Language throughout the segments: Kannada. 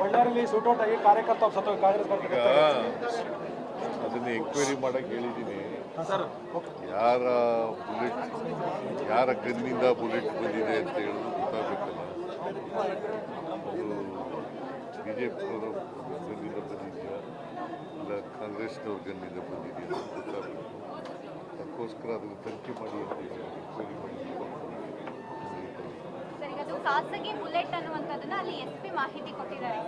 ಬಳ್ಳಾರಿಯಲ್ಲಿ ಶೂಟೌಟ್ ಆಗಿ ಕಾರ್ಯಕರ್ತ ಸತ್ತು ಕಾಂಗ್ರೆಸ್ ಅದನ್ನ ಎಂಕ್ವೈರಿ ಮಾಡಕ್ಕೆ ಹೇಳಿದ್ದೀನಿ ಯಾರ ಬುಲೆಟ್ ಯಾರ ಗನ್ನಿಂದ ಬುಲೆಟ್ ಬಂದಿದೆ ಅಂತ ಹೇಳೋದು ಗೊತ್ತಾಗಬೇಕಲ್ಲ. ಬಿ ಜೆ ಪಿಯವರು ಗನ್ನಿಂದ ಬಂದಿದೆಯಾ? ಇಲ್ಲ ಕಾಂಗ್ರೆಸ್ನವ್ರ ಗನ್ನಿಂದ ಬಂದಿದೆಯಾ ಅಂತ ಗೊತ್ತಾಗಬೇಕು. ಅದಕ್ಕೋಸ್ಕರ ಅದನ್ನು ತನಿಖೆ ಮಾಡಿ ಅಂತ ಹೇಳಿ ಎಂಕ್ವೈರಿ ಮಾಡಿ ಖಾಸಗಿ ಬುಲೆಟ್ ಅನ್ನುವಂಥದ್ದನ್ನ ಅಲ್ಲಿ ಎಸ್ ಪಿ ಮಾಹಿತಿ ಕೊಟ್ಟಿದ್ದಾರೆ?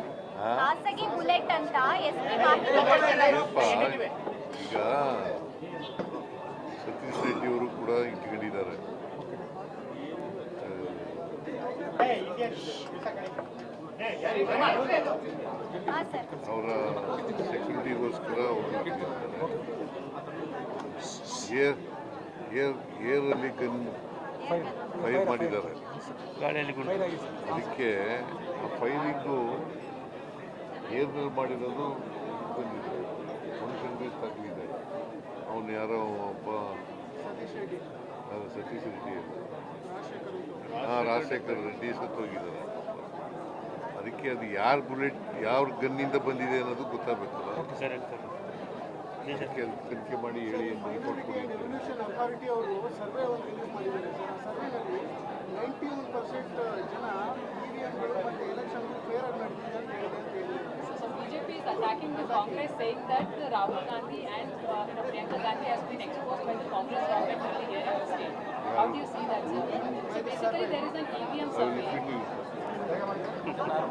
ಖಾಸಗಿ ಬುಲೆಟ್ ಅಂತ ಎಸ್ ಪಿ ಮಾಹಿತಿ ಕೊಟ್ಟಿದ್ದಾರೆ. ಈಗ ಸತೀಶ್ ರೆಡ್ಡಿ ಅವರು ಕೂಡ ಇಟ್ಕೊಂಡಿದ್ದಾರೆ. ಅವರ ಸೆಕ್ಯೂರಿಟಿಗೋಸ್ಕರ ಏರ್ ಏರ್ ಏರಲ್ಲಿ ಗನ್ ಫೈರ್ ಮಾಡಿದ್ದಾರೆ. ಅದಕ್ಕೆ ಆ ಫೈರಿಂಗು ಏರ್ನಲ್ಲಿ ಮಾಡಿರೋದು ಬಂದಿದೆ. ಫಂಕ್ಷನ್ಗೆ ತಗಲಿದೆ ಅವನು ಯಾರೋ ಒಬ್ಬ ಸತೀಶ್ ರೆಡ್ಡಿ ಹಾಂ ರಾಜಶೇಖರ್ ರೆಡ್ಡಿ ಸತ್ತೋಗಿದ್ದಾರೆ ಅದಕ್ಕೆ ಅದು ಯಾರ ಬುಲೆಟ್ ಯಾವ ಗನ್ನಿಂದ ಬಂದಿದೆ ಅನ್ನೋದು ಗೊತ್ತಾಗಬೇಕಲ್ಲ. ಅದಕ್ಕೆ ಅದು ತನಿಖೆ ಮಾಡಿ ಹೇಳಿ ಅಂತ. ರಿಪೋರ್ಟ್ ಕೊಡಿ ಅಂತ ಹೇಳಿ. ಪೊಲ್ಯೂಷನ್ ಅಥಾರಿಟಿ ಅವರು ಸರ್ವೆ ಒಂದು ರಿಲೀಸ್ ಮಾಡಿದ್ದಾರೆ ಸರ್ ಆ ಸರ್ವೆನಲ್ಲಿ ನೈಂಟಿ ಒನ್ ಪರ್ಸೆಂಟ್ ಜನ ಇ ವಿ ಎಮ್ಗಳು ಮತ್ತು ಎಲೆಕ್ಷನ್ ಫೇರ್ ಆಗಿ ನಡೆದಿದೆ ಅಂತ ಹೇಳಿದೆ ಅಂತ ಹೇಳಿದ್ದಾರೆ So BJP is attacking the Congress, saying that uh, Rahul Gandhi and uh, you know, Priyanka Gandhi has been exposed by the Congress government in the here in the state. How do you see that, sir? So basically, there is an EVM I will survey. look into it.